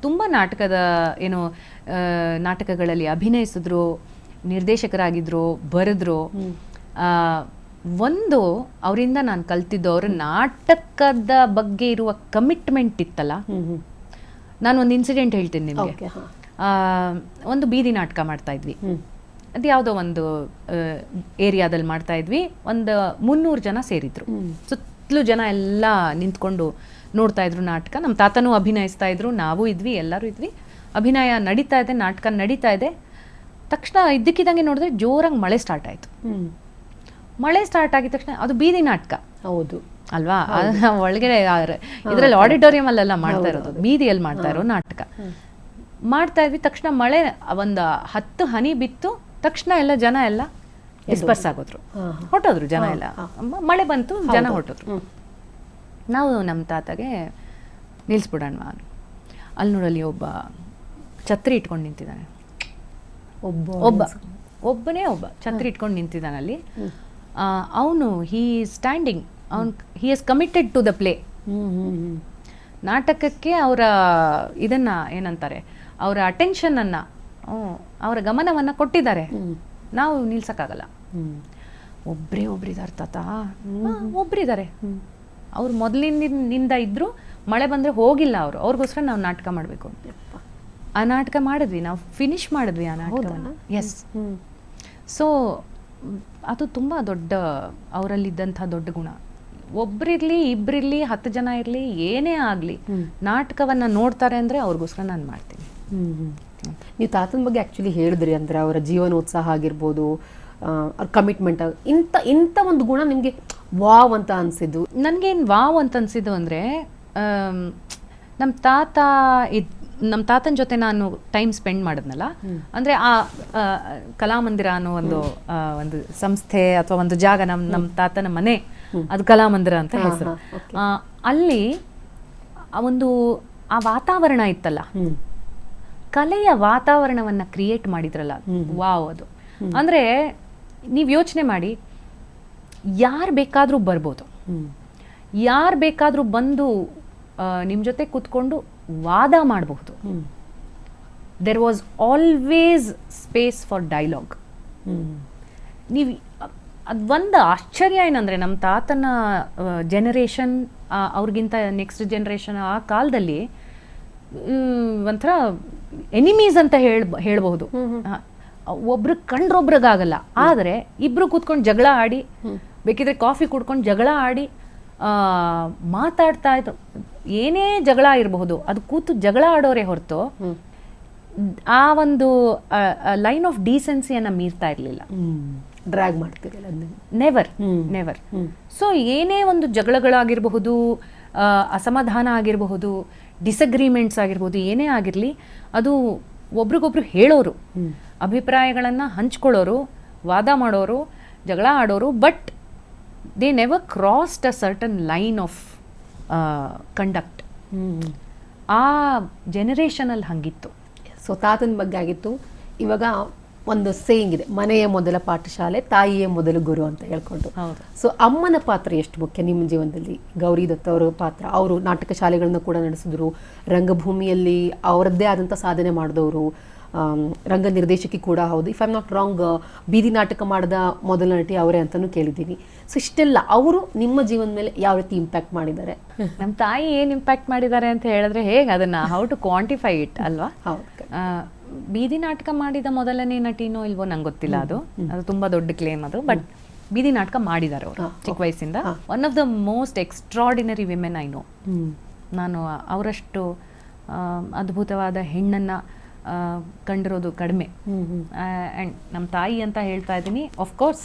ತುಂಬ ನಾಟಕದ ಏನು ನಾಟಕಗಳಲ್ಲಿ ಅಭಿನಯಿಸಿದ್ರು ನಿರ್ದೇಶಕರಾಗಿದ್ರು ಬರೆದ್ರು ಆ, ಒಂದು ಅವರಿಂದ ನಾನು ಕಲ್ತಿದ್ದು ಅವ್ರ ನಾಟಕದ ಬಗ್ಗೆ ಇರುವ ಕಮಿಟ್ಮೆಂಟ್ ಇತ್ತಲ್ಲ? ನಾನು ಒಂದು ಇನ್ಸಿಡೆಂಟ್ ಹೇಳ್ತೀನಿ ನಿಮಗೆ. ಒಂದು ಬೀದಿ ನಾಟಕ ಮಾಡ್ತಾ ಇದ್ವಿ. ಅದು ಯಾವುದೋ ಒಂದು ಏರಿಯಾದಲ್ಲಿ ಮಾಡ್ತಾ ಇದ್ವಿ. ಒಂದು ಮುನ್ನೂರು ಜನ ಸೇರಿದ್ರು. ಸುತ್ತಲೂ ಜನ ಎಲ್ಲ ನಿಂತ್ಕೊಂಡು ನೋಡ್ತಾ ಇದ್ರು ನಾಟಕ. ನಮ್ಮ ತಾತನೂ ಅಭಿನಯಿಸ್ತಾ ಇದ್ರು ನಾವು ಇದ್ವಿ ಎಲ್ಲರೂ ಇದ್ವಿ. ಅಭಿನಯ ನಡೀತಾ ಇದೆ ನಾಟಕ ನಡೀತಾ ಇದೆ. ತಕ್ಷಣ ಇದ್ದಕ್ಕಿದ್ದಂಗೆ ನೋಡಿದ್ರೆ ಜೋರಾಗಿ ಮಳೆ ಸ್ಟಾರ್ಟ್ ಆಯಿತು. ಮಳೆ ಸ್ಟಾರ್ಟ್ ಆಗಿದ ತಕ್ಷಣ ಅದು ಬೀದಿ ನಾಟಕ. ಹೌದು. ಅಲ್ವಾ? ಒಳಗಡೆ ಇದರಲ್ಲಿ ಆಡಿಟೋರಿಯಂ ಅಲ್ಲೆಲ್ಲ ಮಾಡ್ತಾ ಇರೋದು. ಬೀದಿಯಲ್ಲಿ ಮಾಡ್ತಾ ಇರೋ ನಾಟಕ. ಮಾಡ್ತಾ ಇದ್ವಿ ತಕ್ಷಣ ಮಳೆ ಒಂದು ಹತ್ತು ಹನಿ ಬಿತ್ತು ತಕ್ಷಣ ಎಲ್ಲ ಜನ ಎಲ್ಲ ಡಿಸ್ಪರ್ಸ್ ಆಗೋದ್ರು. ಹೊಟ್ಟೋದ್ರು ಜನ ಎಲ್ಲ. ಮಳೆ ಬಂತು ಜನ ಹೊಟ್ಟೋದ್ರು ನಾವು ನಮ್ಮ ತಾತಗೆ ನಿಲ್ಸ್ಬಿಡೋಣ ಅಲ್ಲಿ ನೋಡಲ್ಲಿ ಒಬ್ಬ ಛತ್ರಿ ಇಟ್ಕೊಂಡು ನಿಂತಿದ್ದಾನೆ. ಒಬ್ಬ ಒಬ್ಬ. ಒಬ್ಬನೇ ಒಬ್ಬ ಛತ್ರಿ ಇಟ್ಕೊಂಡು ನಿಂತಿದ್ದಾನೆ ಅಲ್ಲಿ. ಅವನು ಹೀ ಸ್ಟ್ಯಾಂಡಿಂಗ್ ಅವನ್ he is committed to the play ನಾಟಕಕ್ಕೆ ಅವರ ಇದನ್ನು ಏನಂತಾರೆ ಅವರ ಅಟೆನ್ಷನನ್ನು ಅವರ ಗಮನವನ್ನು ಕೊಟ್ಟಿದ್ದಾರೆ. ನಾವು ನಿಲ್ಸೋಕ್ಕಾಗಲ್ಲ. ಒಬ್ಬರೇ ಒಬ್ರೇ ಒಬ್ರಿದಾರೆ ತಾತ. ಒಬ್ಬರಿದ್ದಾರೆ ಅವ್ರು ಮೊದಲಿನಿಂದ ಇದ್ದರೂ ಮಳೆ ಬಂದರೆ ಹೋಗಿಲ್ಲ ಅವರು. ಅವ್ರಿಗೋಸ್ಕರ ನಾವು ನಾಟಕ ಮಾಡಬೇಕು. ಆ ನಾಟಕ ಮಾಡಿದ್ವಿ. ನಾವು ಫಿನಿಶ್ ಮಾಡಿದ್ವಿ ಆ ನಾಟಕವನ್ನು. ಎಸ್ ಸೊ ಅದು ತುಂಬ ದೊಡ್ಡ ಅವರಲ್ಲಿದ್ದಂಥ ದೊಡ್ಡ ಗುಣ. ಒಬ್ರಿರ್ಲಿ ಇಬ್ರಿರ್ಲಿ ಹತ್ತು ಜನ ಇರಲಿ ಏನೇ ಆಗಲಿ ನಾಟಕವನ್ನ ನೋಡ್ತಾರೆ ಅಂದರೆ ಅವ್ರಿಗೋಸ್ಕರ ನಾನು ಮಾಡ್ತೀನಿ. ನೀವು ತಾತನ ಬಗ್ಗೆ ಆ್ಯಕ್ಚುಲಿ ಹೇಳಿದ್ರಿ ಅಂದ್ರೆ ಅವರ ಜೀವನೋತ್ಸಾಹ ಆಗಿರ್ಬೋದು ಅವ್ರ ಕಮಿಟ್ಮೆಂಟ್ ಇಂಥ ಇಂಥ ಒಂದು ಗುಣ ನಿಮಗೆ ವಾವ್ ಅಂತ ಅನ್ಸಿದ್ದು. ನನಗೇನು ವಾವ್ ಅಂತ ಅನ್ಸಿದ್ದು ಅಂದರೆ ನಮ್ಮ ತಾತ ಇದ್ ನಮ್ಮ ತಾತನ ಜೊತೆ ನಾನು ಟೈಮ್ ಸ್ಪೆಂಡ್ ಮಾಡಿದ್ನಲ್ಲ ಅಂದರೆ ಆ ಕಲಾಮಂದಿರ ಅನ್ನೋ ಒಂದು ಒಂದು ಸಂಸ್ಥೆ ಅಥವಾ ಒಂದು ಜಾಗ ನಮ್ಮ ನಮ್ಮ ತಾತನ ಮನೆ ಅದು ಕಲಾಮಂದಿರ ಅಂತ ಹೆಸರು. ಅಲ್ಲಿ ಆ ಒಂದು ಆ ವಾತಾವರಣ ಇತ್ತಲ್ಲ ಕಲೆಯ ವಾತಾವರಣವನ್ನ ಕ್ರಿಯೇಟ್ ಮಾಡಿದ್ರಲ್ಲ ವಾವ್ ಅದು. ಅಂದ್ರೆ ನೀವು ಯೋಚನೆ ಮಾಡಿ ಯಾರು ಬೇಕಾದರೂ ಬರ್ಬೋದು. ಯಾರು ಬೇಕಾದರೂ ಬಂದು ನಿಮ್ಮ ಜೊತೆ ಕೂತ್ಕೊಂಡು ವಾದ ಮಾಡಬಹುದು. There was always space for dialogue ನೀವು ಅದು ಒಂದು ಆಶ್ಚರ್ಯ ಏನಂದರೆ ನಮ್ಮ ತಾತನ ಜನರೇಷನ್ ಅವ್ರಿಗಿಂತ ನೆಕ್ಸ್ಟ್ ಜನರೇಷನ್ ಆ ಕಾಲದಲ್ಲಿ ಒಂಥರ ಎನಿಮೀಸ್ ಅಂತ ಹೇಳ ಹೇಳಬಹುದು. ಒಬ್ರು ಕಂಡ್ರೊಬ್ರಿಗಾಗಲ್ಲ. ಆದರೆ ಇಬ್ಬರು ಕೂತ್ಕೊಂಡು ಜಗಳ ಆಡಿ ಬೇಕಿದ್ರೆ ಕಾಫಿ ಕುಡ್ಕೊಂಡು ಜಗಳ ಆಡಿ ಮಾತಾಡ್ತಾ ಇದ್ರು. ಏನೇ ಜಗಳ ಇರಬಹುದು ಅದು ಕೂತು ಜಗಳ ಆಡೋರೇ ಹೊರತು ಆ ಒಂದು ಲೈನ್ ಆಫ್ ಡೀಸೆನ್ಸಿಯನ್ನು ಮೀರ್ತಾ ಇರಲಿಲ್ಲ. ಡ್ರ್ಯಾಗ್ ಮಾಡ್ತೀರಲ್ಲ ನೆವರ್ ನೆವರ್. ಸೊ ಏನೇ ಒಂದು ಜಗಳಗಳಾಗಿರಬಹುದು ಅಸಮಾಧಾನ ಆಗಿರಬಹುದು ಡಿಸಗ್ರಿಮೆಂಟ್ಸ್ ಆಗಿರ್ಬೋದು ಏನೇ ಆಗಿರಲಿ ಅದು ಒಬ್ರಿಗೊಬ್ರು ಹೇಳೋರು ಅಭಿಪ್ರಾಯಗಳನ್ನು ಹಂಚ್ಕೊಳ್ಳೋರು ವಾದ ಮಾಡೋರು ಜಗಳ ಆಡೋರು but they never crossed a certain line of conduct ಆ ಜನರೇಷನಲ್ಲಿ ಹಂಗಿತ್ತು. ಸೊ ತಾತನ ಬಗ್ಗೆ ಆಗಿತ್ತು. ಇವಾಗ ಒಂದು ಸೇಯಿಂಗ್ ಇದೆ ಮನೆಯ ಮೊದಲ ಪಾಠಶಾಲೆ ತಾಯಿಯೇ ಮೊದಲ ಗುರು ಅಂತ ಹೇಳ್ಕೊಂಡು. ಸೊ ಅಮ್ಮನ ಪಾತ್ರ ಎಷ್ಟು ಮುಖ್ಯ ನಿಮ್ಮ ಜೀವನದಲ್ಲಿ? ಗೌರಿ ದತ್ತ ಅವರ ಪಾತ್ರ ಅವರು ನಾಟಕ ಶಾಲೆಗಳನ್ನ ಕೂಡ ನಡೆಸಿದ್ರು ರಂಗಭೂಮಿಯಲ್ಲಿ ಅವರದ್ದೇ ಆದಂಥ ಸಾಧನೆ ಮಾಡಿದವರು ರಂಗ ನಿರ್ದೇಶಕಿ ಕೂಡ ಹೌದು. ಇಫ್ ಐಮ್ ನಾಟ್ ರಾಂಗ್ ಬೀದಿ ನಾಟಕ ಮಾಡಿದ ಮೊದಲ ನಟಿ ಅವರೇ ಅಂತಲೂ ಕೇಳಿದ್ದೀನಿ. ಸೊ ಇಷ್ಟೆಲ್ಲ ಅವರು ನಿಮ್ಮ ಜೀವನದ ಮೇಲೆ ಯಾವ ರೀತಿ ಇಂಪ್ಯಾಕ್ಟ್ ಮಾಡಿದ್ದಾರೆ? ನಮ್ಮ ತಾಯಿ ಏನು ಇಂಪ್ಯಾಕ್ಟ್ ಮಾಡಿದ್ದಾರೆ ಅಂತ ಹೇಳಿದ್ರೆ ಹೇಗೆ ಅದನ್ನ ಹೌ ಟು ಕ್ವಾಂಟಿಫೈ ಇಟ್ ಅಲ್ವಾ? ಬೀದಿ ನಾಟಕ ಮಾಡಿದ ಮೊದಲನೇ ನಟಿನೋ ಇಲ್ವೋ ನಂಗೆ ಗೊತ್ತಿಲ್ಲ ಅದು. ಅದು ತುಂಬಾ ದೊಡ್ಡ ಕ್ಲೇಮ್ ಅದು. ಬಟ್ ಬೀದಿ ನಾಟಕ ಮಾಡಿದ್ದಾರೆ ಅವರು ಚಿಕ್ಕ ವಯಸ್ಸಿಂದ. One of the most extraordinary women I know ನಾನು ಅವರಷ್ಟು ಅದ್ಭುತವಾದ ಹೆಣ್ಣನ್ನ ಕಂಡಿರೋದು ಕಡಿಮೆ. ಆ್ಯಂಡ್ ನಮ್ಮ ತಾಯಿ ಅಂತ ಹೇಳ್ತಾ ಇದ್ದೀನಿ ಕೋರ್ಸ್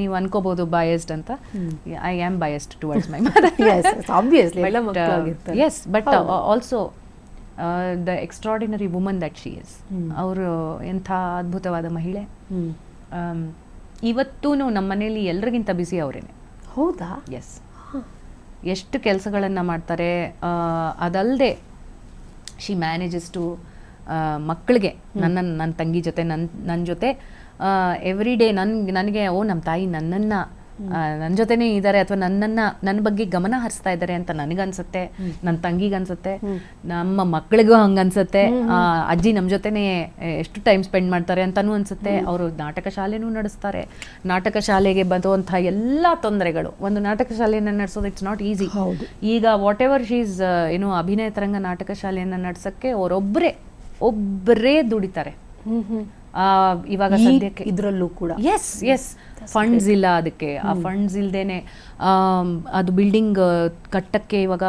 ನೀವು ಅನ್ಕೋಬಹುದು ಬಯಸ್ಡ್ ಅಂತ. I am biased towards my mother as but also the extraordinary woman that she is ಅವರು ಎಂಥ ಅದ್ಭುತವಾದ ಮಹಿಳೆ. ಇವತ್ತೂ ನಮ್ಮ ಮನೆಯಲ್ಲಿ ಎಲ್ರಿಗಿಂತ ಬ್ಯುಸಿ ಅವರೇನೆ. ಹೌದಾ? ಎಸ್ ಎಷ್ಟು ಕೆಲಸಗಳನ್ನು ಮಾಡ್ತಾರೆ ಅದಲ್ಲದೆ ಶಿ ಮ್ಯಾನೇಜಸ್ ಟು ಮಕ್ಕಳಿಗೆ ನನ್ನ ನನ್ನ ತಂಗಿ ಜೊತೆ ನನ್ನ ನನ್ನ ಜೊತೆ ಎವ್ರಿ ಡೇ ನನ್ಗೆ ನನಗೆ ಓ ನಮ್ಮ ತಾಯಿ ನನ್ನನ್ನು ನನ್ನ ಜೊತೆನೇ ಇದ್ದಾರೆ ಅಥವಾ ನನ್ನನ್ನು ನನ್ನ ಬಗ್ಗೆ ಗಮನ ಹರಿಸ್ತಾ ಇದ್ದಾರೆ ಅಂತ ನನಗನ್ಸುತ್ತೆ ನನ್ನ ತಂಗಿಗೆ ಅನ್ಸುತ್ತೆ ನಮ್ಮ ಮಕ್ಕಳಿಗೂ ಹಂಗನ್ಸುತ್ತೆ ಆ, ಅಜ್ಜಿ ನಮ್ಮ ಜೊತೆನೇ ಎಷ್ಟು ಟೈಮ್ ಸ್ಪೆಂಡ್ ಮಾಡ್ತಾರೆ ಅಂತನೂ ಅನ್ಸುತ್ತೆ ಅವರು ನಾಟಕ ಶಾಲೆನೂ ನಡೆಸ್ತಾರೆ. ನಾಟಕ ಶಾಲೆಗೆ ಬಂದುವಂಥ ಎಲ್ಲ ತೊಂದರೆಗಳು ಒಂದು ನಾಟಕ ಶಾಲೆಯನ್ನು ನಡೆಸೋದು ಇಟ್ಸ್ ನಾಟ್ ಈಸಿ ಈಗ ವಾಟ್ ಎವರ್ ಶೀಸ್ ಏನು ಅಭಿನಯ ತರಂಗ ನಾಟಕ ಶಾಲೆಯನ್ನು ನಡೆಸೋಕ್ಕೆ ಅವರೊಬ್ಬರೇ ಒಬ್ಬರೇ ದುಡಿತಾರೆ. ಇವಾಗ ಸದ್ಯಕ್ಕೆ ಇದ್ರಲ್ಲೂ ಕೂಡ. ಎಸ್ ಎಸ್ ಫಂಡ್ಸ್ ಇಲ್ಲ ಅದಕ್ಕೆ. ಆ ಫಂಡ್ಸ್ ಇಲ್ಲದೇನೆ ಅದು ಬಿಲ್ಡಿಂಗ್ ಕಟ್ಟಕ್ಕೆ ಇವಾಗ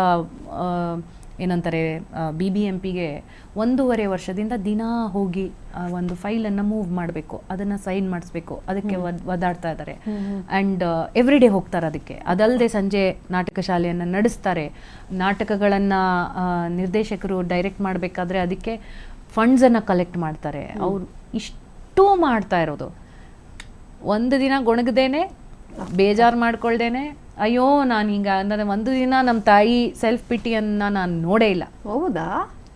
ಏನಂತಾರೆ ಬಿ ಬಿ ಎಂ ಪಿಗೆ ಒಂದೂವರೆ ವರ್ಷದಿಂದ ದಿನ ಹೋಗಿ ಒಂದು ಫೈಲನ್ನು ಮೂವ್ ಮಾಡಬೇಕು. ಅದನ್ನು ಸೈನ್ ಮಾಡಿಸ್ಬೇಕು. ಅದಕ್ಕೆ ಒದ್- ಒದ್ದಾಡ್ತಾ ಇದ್ದಾರೆ ಆ್ಯಂಡ್ ಎವ್ರಿ ಡೇ ಹೋಗ್ತಾರೆ ಅದಕ್ಕೆ. ಅದಲ್ಲದೆ ಸಂಜೆ ನಾಟಕ ಶಾಲೆಯನ್ನು ನಡೆಸ್ತಾರೆ. ನಾಟಕಗಳನ್ನು ನಿರ್ದೇಶಕರು ಡೈರೆಕ್ಟ್ ಮಾಡಬೇಕಾದ್ರೆ ಅದಕ್ಕೆ ಫಂಡ್ಸನ್ನು ಕಲೆಕ್ಟ್ ಮಾಡ್ತಾರೆ. ಅವ್ರು ಇಷ್ಟು ಮಾಡ್ತಾ ಇರೋದು. ಒಂದು ದಿನ ಗೊಣಗದೇನೆ ಬೇಜಾರು ಮಾಡ್ಕೊಳ್ದೇನೆ ಅಯ್ಯೋ ನಾನು ಹಿಂಗ ಅಂದರೆ ಒಂದು ದಿನ ನಮ್ಮ ತಾಯಿ ಸೆಲ್ಫ್ ಪಿಟಿಯನ್ನು ನಾನು ನೋಡೇ ಇಲ್ಲ. ಹೌದಾ?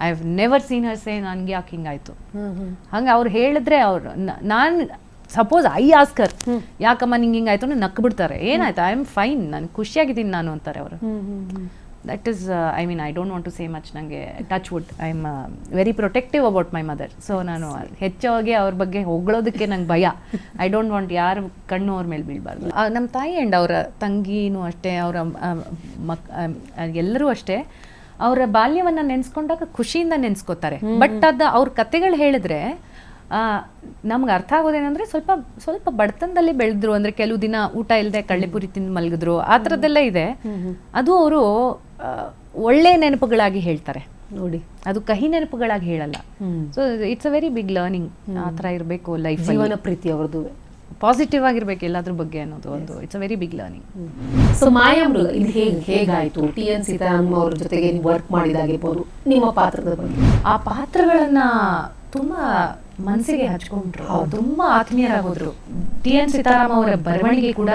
I have never seen her say ನನಗೆ ಯಾಕೆ ಹಿಂಗಾಯ್ತು? ಹಂಗೆ ಅವ್ರು ಹೇಳಿದ್ರೆ ಅವ್ರು ನಾನು ಸಪೋಸ್ ಐ ಆಸ್ಕರ್ ಯಾಕಮ್ಮ ನಿಂಗೆ ಹಿಂಗಾಯ್ತು? ಅಂದ್ರೆ ನಕ್ ಬಿಡ್ತಾರೆ ಏನಾಯ್ತು? ಐ ಆಮ್ ಫೈನ್ ನಾನು ಖುಷಿಯಾಗಿದ್ದೀನಿ ನಾನು ಅಂತಾರೆ ಅವರು. That is I mean I don't want to say much ನನಗೆ touch wood I am very protective about my mother so ನಾನು ಹೆಚ್ಚಾಗಿ ಅವ್ರ ಬಗ್ಗೆ ಹೊಗಳೋದಕ್ಕೆ ನಂಗೆ ಭಯ. ಐ ಡೋಂಟ್ ವಾಂಟ್ ಯಾರು ಕಣ್ಣು ಅವ್ರ ಮೇಲೆ ಬೀಳಬಾರ್ದು. ನಮ್ಮ ತಾಯಿ ಆ್ಯಂಡ್ ಅವರ ತಂಗಿನೂ ಅಷ್ಟೇ ಅವರ ಮಕ್ ಎಲ್ಲರೂ ಅಷ್ಟೇ ಅವರ ಬಾಲ್ಯವನ್ನು ನೆನೆಸ್ಕೊಂಡಾಗ ಖುಷಿಯಿಂದ ನೆನೆಸ್ಕೋತಾರೆ. ಬಟ್ ಅದು ಅವ್ರ ಕತೆಗಳು ಹೇಳಿದ್ರೆ ನಮ್ಗೆ ಅರ್ಥ ಆಗೋದೇನಂದ್ರೆ ಸ್ವಲ್ಪ ಸ್ವಲ್ಪ ಬಡತನದಲ್ಲಿ ಬೆಳೆದ್ರು ಅಂದ್ರೆ ಕೆಲವು ದಿನ ಊಟ ಇಲ್ಲದೆ ಕಳ್ಳೆಪುರಿ ತಿಂದು ಮಲಗಿದ್ರು ಆ ಥರದ್ದೆಲ್ಲ ಇದೆ. ಅದು ಅವರು ಒಳ್ಳೆ ನೆನಪುಗಳಾಗಿ ಹೇಳ್ತಾರೆ. ನೋಡಿ. ಅದು ಕಹಿ ನೆನಪುಗಳಾಗಿ ಹೇಳಲ್ಲ. So it's a very big learning ಆ ಥರ ಇರಬೇಕು ಲೈಫ್ ಜೀವನ ಪ್ರೀತಿ ಅವ್ರದ್ದು ಪಾಸಿಟಿವ್ ಆಗಿರ್ಬೇಕು ಎಲ್ಲದ್ರ ಬಗ್ಗೆ ಅನ್ನೋದು ಒಂದು it's a very big learning so Mayamruga ಇದು ಹೇಗೆ ಹೇಗಾಯಿತು? ಟಿ ಎನ್ ಸೀತಾರಾಮ್ ಅವ್ರ ಜೊತೆಗೆ ವರ್ಕ್ ಮಾಡಿದಾಗಿರ್ಬೋದು. ನಿಮ್ಮ ಪಾತ್ರದ ಬಗ್ಗೆ. ಆ ಪಾತ್ರಗಳನ್ನ ತುಂಬಾ ಮನಸ್ಸಿಗೆ ಹಚ್ಕೊಂಡ್ರು. ಅವ್ರು ತುಂಬಾ ಆತ್ಮೀಯರಾಗೋದ್ರು. ಟಿ. ಎನ್. ಸೀತಾರಾಮ್ ಅವರ ಬರವಣಿಗೆ ಕೂಡ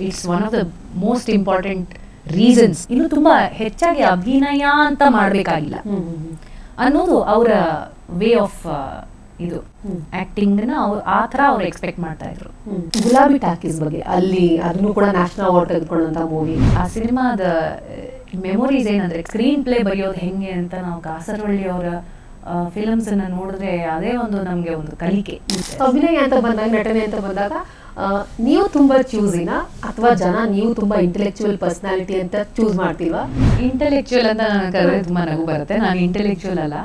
it's one of the most important reasons ಇನ್ನು ತುಂಬಾ ಹೆಚ್ಚಾಗಿ ಅಭಿನಯ ಅಂತ ಮಾಡ್ಬೇಕಾಗಿಲ್ಲ. ಅನ್ನೋದು ಅವರ ವೇ ಆಫ್ ಇದು. ಆಕ್ಟಿಂಗ್ನ ಅವ್ರು ಆ ತರ ಅವ್ರು ಎಕ್ಸ್ಪೆಕ್ಟ್ ಮಾಡ್ತಾ ಇದ್ರು. ಗುಲಾಬಿ ಟಾಕೀಸ್ ಬಗ್ಗೆ ಅಲ್ಲಿ ಅದನ್ನು ಕೂಡ ನ್ಯಾಷನಲ್ ಅವಾರ್ಡ್ ತೆಗೆದುಕೊಂಡಂತ ಮೂವಿ ಆ ಸಿನಿಮಾದ ಮೆಮೊರೀಸ್ ಏನಂದ್ರೆ ಸ್ಕ್ರೀನ್ ಪ್ಲೇ ಬರೆಯೋದು ಹೆಂಗೆ ಅಂತ ನಾವು ಕಾಸರವಳ್ಳಿ ಅವರ ಫಿಲಮ್ಸ್ ಅನ್ನ ನೋಡಿದ್ರೆ ಅದೇ ಒಂದು ನಮ್ಗೆ ಒಂದು ಕಲಿಕೆ. ಅಭಿನಯ ಅಂತ ಬಂದಾಗ ನಟನೆ ಅಂತ ಬಂದಾಗ ನೀವು ತುಂಬಾ ಚೂಸಿನ ಅಥವಾ ಜನ ನೀವು ತುಂಬಾ ಇಂಟೆಲೆಕ್ಚುಯಲ್ ಪರ್ಸನಾಲಿಟಿ ಅಂತ ಚೂಸ್ ಮಾಡ್ತೀವಾ ಇಂಟೆಲೆಕ್ಚುಯಲ್ ಅಂತ ನನಗೆ ಕರೆದ್ರೆ ತುಂಬಾ ನಗು ಬರುತ್ತೆ. ನಾನು ಇಂಟೆಲೆಕ್ಚುಯಲ್ ಅಲ್ಲ.